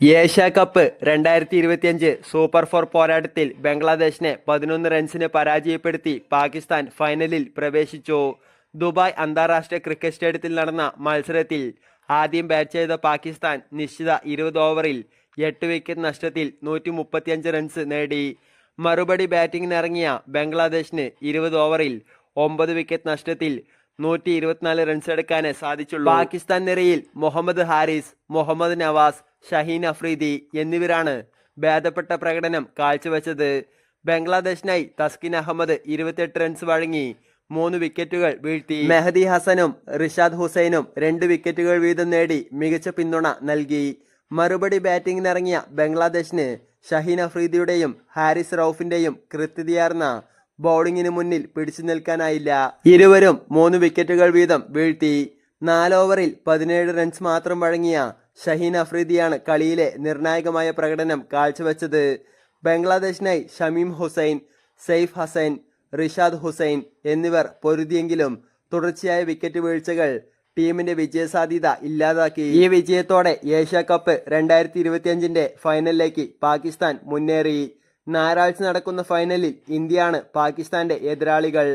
Asia cup രണ്ടായിരത്തി ഇരുപത്തിയഞ്ച് super four പോരാട്ടത്തിൽ ബംഗ്ലാദേശിനെ പതിനൊന്ന് റൺസിന് പരാജയപ്പെടുത്തി പാകിസ്ഥാൻ ഫൈനലിൽ പ്രവേശിച്ചു. ദുബായ് അന്താരാഷ്ട്ര ക്രിക്കറ്റ് സ്റ്റേഡിയത്തിൽ നടന്ന മത്സരത്തിൽ ആദ്യം ബാറ്റ് ചെയ്ത പാകിസ്ഥാൻ നിശ്ചിത ഇരുപത് ഓവറിൽ എട്ട് വിക്കറ്റ് നഷ്ടത്തിൽ നൂറ്റി മുപ്പത്തിയഞ്ച് റൺസ് നേടി. മറുപടി ബാറ്റിംഗിനിറങ്ങിയ ബംഗ്ലാദേശിന് ഇരുപത് ഓവറിൽ ഒമ്പത് വിക്കറ്റ് നഷ്ടത്തിൽ നൂറ്റി ഇരുപത്തിനാല് റൺസ് എടുക്കാനേ സാധിച്ചുള്ളൂ. പാകിസ്ഥാൻ നിരയിൽ മുഹമ്മദ് ഹാരിസ് മുഹമ്മദ് നവാസ് ഷഹീൻ അഫ്രീദി എന്നിവരാണ് ഭേദപ്പെട്ട പ്രകടനം കാഴ്ചവെച്ചത്. ബംഗ്ലാദേശിനായി തസ്കിൻ അഹമ്മദ് ഇരുപത്തിയെട്ട് റൺസ് വഴങ്ങി മൂന്ന് വിക്കറ്റുകൾ വീഴ്ത്തി. മെഹദി ഹസനും റിഷാദ് ഹുസൈനും രണ്ട് വിക്കറ്റുകൾ വീതം നേടി മികച്ച പിന്തുണ നൽകി. മറുപടി ബാറ്റിംഗിനിറങ്ങിയ ബംഗ്ലാദേശിന് ഷഹീൻ അഫ്രീദിയുടെയും ഹാരിസ് റൌഫിന്റെയും കൃത്യതയാർന്ന ബൗളിംഗിന് മുന്നിൽ പിടിച്ചു നിൽക്കാനായില്ല. ഇരുവരും മൂന്ന് വിക്കറ്റുകൾ വീതം വീഴ്ത്തി. നാലോവറിൽ പതിനേഴ് റൺസ് മാത്രം വഴങ്ങിയ ഷഹീൻ അഫ്രീദിയാണ് കളിയിലെ നിർണായകമായ പ്രകടനം കാഴ്ചവെച്ചത്. ബംഗ്ലാദേശിനായി ഷമീം ഹുസൈൻ സെയ്ഫ് ഹസൈൻ റിഷാദ് ഹുസൈൻ എന്നിവർ പൊരുതിയെങ്കിലും തുടർച്ചയായ വിക്കറ്റ് വീഴ്ചകൾ ടീമിന്റെ വിജയസാധ്യത ഇല്ലാതാക്കി. ഈ വിജയത്തോടെ ഏഷ്യ കപ്പ് രണ്ടായിരത്തി ഇരുപത്തിയഞ്ചിന്റെ ഫൈനലിലേക്ക് പാകിസ്ഥാൻ മുന്നേറി. ഞായറാഴ്ച നടക്കുന്ന ഫൈനലിൽ ഇന്ത്യയാണ് പാകിസ്ഥാന്റെ എതിരാളികൾ.